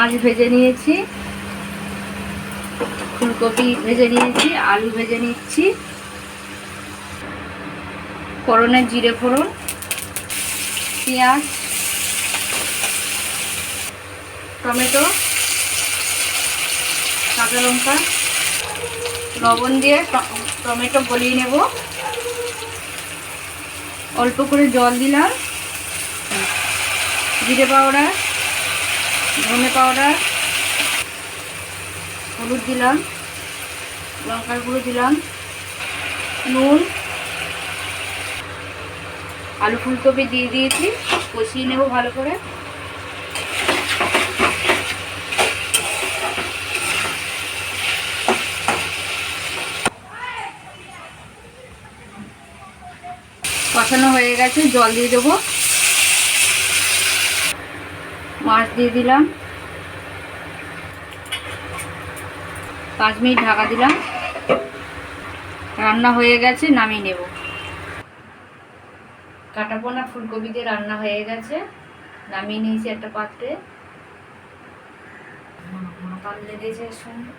মাছ ভেজে নিয়েছি, ফুলকপি ভেজে নিয়েছি, আলু ভেজে নিচ্ছি, ফোড়নের জিরে ফোড়ন, পেঁয়াজ, টমেটো, কাঁচা লঙ্কা, লবণ দিয়ে টমেটো গলিয়ে নেব। অল্প করে জল দিলাম। জিরে পাউডার ধনে পাউডার, হলুদ দিলাম, লঙ্কার গুঁড়ো দিলাম, নুন, আলু ফুলকপি দিয়ে দিয়েছি, কষিয়ে নেব ভালো করে। কষানো হয়ে গেছে, জল দিয়ে দেবো। মাছ দিয়ে দিলাম। পাঁচ মিনিট ঢাকা দিলাম। রান্না হয়ে গেছে, নামিয়ে নেব। কাটাপোনা ফুলকপি দিয়ে রান্না হয়ে গেছে। নামিয়ে নিয়েছি একটা পাত্রে। পাতলে দিয়েছে সঙ্গে